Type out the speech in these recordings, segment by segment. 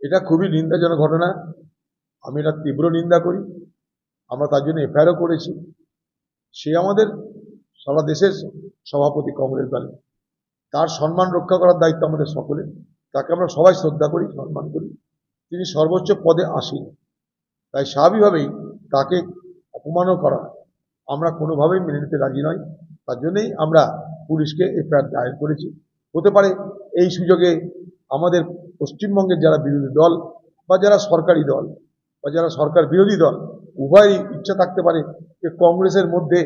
এটা খুবই নিন্দাজনক ঘটনা। আমি এটা তীব্র নিন্দা করি। আমরা তার জন্য এফআইআরও করেছি। সে আমাদের সারা দেশের সভাপতি কংগ্রেস দলে তার সম্মান রক্ষা করার দায়িত্ব আমাদের সকলের। তাকে আমরা সবাই শ্রদ্ধা করি, সম্মান করি। তিনি সর্বোচ্চ পদে আসেন। তাই স্বাভাবিকভাবেই তাকে অপমানও করা আমরা কোনোভাবেই মেনে নিতে রাজি নয় তার জন্যই আমরা পুলিশকে এফআইআর দায়ের করেছি। হতে পারে এই সুযোগে আমাদের পশ্চিমবঙ্গের যারা বিরোধী দল বা যারা সরকারি দল বা যারা সরকার বিরোধী দল উভয়ই ইচ্ছা থাকতে পারে যে কংগ্রেসের মধ্যে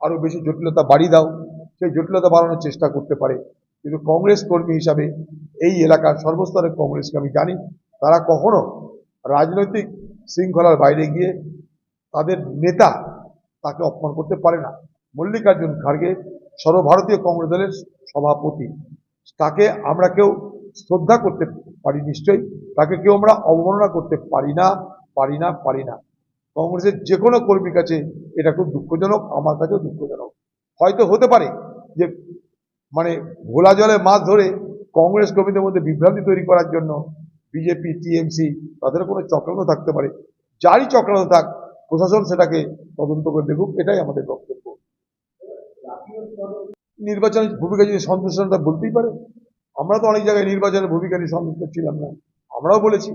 আরও বেশি জটিলতা বাড়িয়ে দাও। সেই জটিলতা বাড়ানোর চেষ্টা করতে পারে। কিন্তু কংগ্রেস কর্মী হিসাবে এই এলাকার সর্বস্তরের কংগ্রেসকে আমি জানি, তারা কখনো রাজনৈতিক শৃঙ্খলার বাইরে গিয়ে তাদের নেতা তাকে অপমান করতে পারে না। মল্লিকার্জুন খার্গে সর্বভারতীয় কংগ্রেস দলের সভাপতি। তাকে আমরা কেউ শ্রদ্ধা করতে পারি নিশ্চয়ই। তাকে কেউ আমরা অবমাননা করতে পারি না পারি না পারি না। কংগ্রেসের যে কোনো কর্মীর কাছে এটা খুব দুঃখজনক, আমার কাছেও দুঃখজনক। হয়তো হতে পারে যে মানে ভোলা জলে মাছ ধরে কংগ্রেস কর্মীদের মধ্যে বিভ্রান্তি তৈরি করার জন্য বিজেপি, টিএমসি তাদের কোনো চক্রান্ত থাকতে পারে। যারই চক্রান্ত থাক, প্রশাসন সেটাকে তদন্ত করে দেখুক, এটাই আমাদের বক্তব্য। নির্বাচনের ভূমিকা যদি সন্তুষ্ট বলতেই পারে আমরা তো অনেক জায়গায় নির্বাচনের ভূমিকা নিয়ে সন্তুষ্ট ছিলাম না। আমরাও বলেছি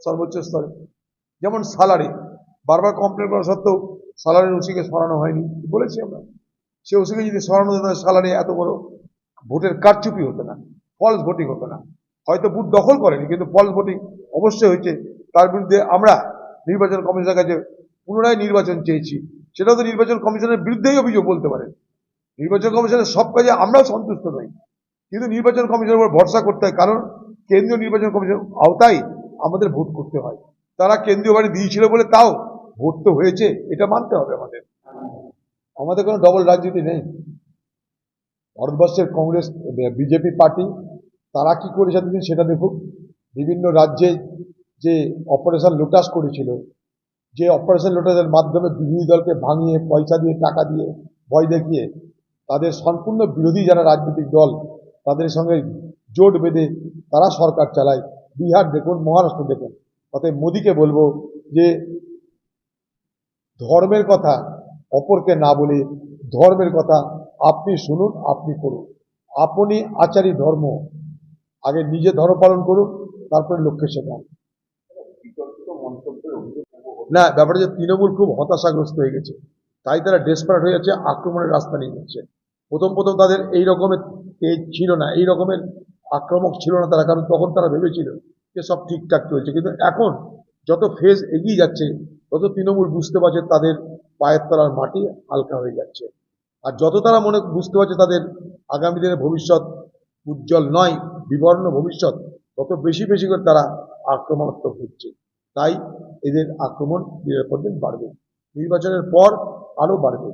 সর্বোচ্চ স্তরে। যেমন সালারে। বারবার কমপ্লেন করা সত্ত্বেও সালারের ওসিকে সরানো হয়নি। বলেছি আমরা। সে ওসিকে যদি সরানো তাহলে সালারে এত বড় ভোটের কারচুপি হতো না ফলস ভোটিং হতো না। হয়তো বুথ দখল করেনি, কিন্তু ফলস ভোটিং অবশ্যই হয়েছে। তার বিরুদ্ধে আমরা নির্বাচন কমিশনের কাছে পুনরায় নির্বাচন চেয়েছি। সেটাও তো নির্বাচন কমিশনের বিরুদ্ধেই অভিযোগ বলতে পারেন। নির্বাচন কমিশনের সব কাজে আমরাও সন্তুষ্ট নই। কিন্তু নির্বাচন কমিশনের উপর ভরসা করতে হয়। কারণ কেন্দ্রীয় নির্বাচন কমিশন আওতায় আমাদের ভোট করতে হয়। তারা কেন্দ্রীয় বাড়ি দিয়েছিল বলে তাও ভোট তো হয়েছে, এটা মানতে হবে আমাদের। আমাদের কোনো ডবল রাজনীতি নেই। ভারতবর্ষের কংগ্রেস, বিজেপি পার্টি, তারা কি করেছে এতদিন সেটা দেখুক। বিভিন্ন রাজ্যে যে অপারেশন লোটাস করেছিল, যে অপারেশন লোটাসের মাধ্যমে বিরোধী দলকে ভাঙিয়ে, পয়সা দিয়ে, টাকা দিয়ে, ভয় দেখিয়ে, তাদের সম্পূর্ণ বিরোধী যারা রাজনৈতিক দল তাদের সঙ্গে জোট বেঁধে তারা সরকার চালায়। বিহার দেখুন, মহারাষ্ট্র দেখুন। অতএব মোদীকে বলব যে, ধর্মের কথা অপরকে না বলে ধর্মের কথা আপনি শুনুন, আপনি করুন। আপনি আচারী ধর্ম, আগে নিজে ধর্ম পালন করুন, তারপরে লক্ষ্যে শেখান। না, ব্যাপারটা যে তৃণমূল খুব হতাশাগ্রস্ত হয়ে গেছে। তাই তারা ডেসপারেট হয়ে যাচ্ছে, আক্রমণের রাস্তা নিয়ে যাচ্ছে। প্রথম প্রথম তাদের এই রকমের তেজ ছিল না, এই রকমের আক্রমক ছিল না তারা, কারণ তখন তারা ভেবেছিল যে সব ঠিকঠাক চলছে। কিন্তু এখন যত ফেজ এগিয়ে যাচ্ছে, তত তৃণমূল বুঝতে পারছে তাদের পায়ের তলার মাটি হালকা হয়ে যাচ্ছে। আর যত তারা মনে বুঝতে পারছে তাদের আগামী দিনের ভবিষ্যৎ উজ্জ্বল নয়, বিবর্ণ ভবিষ্যৎ, তত বেশি বেশি করে তারা আক্রমণাত্মক হচ্ছে। তাই এদের আক্রমণ দিনের পর দিন বাড়বে। নির্বাচনের পর আরও বাড়বে।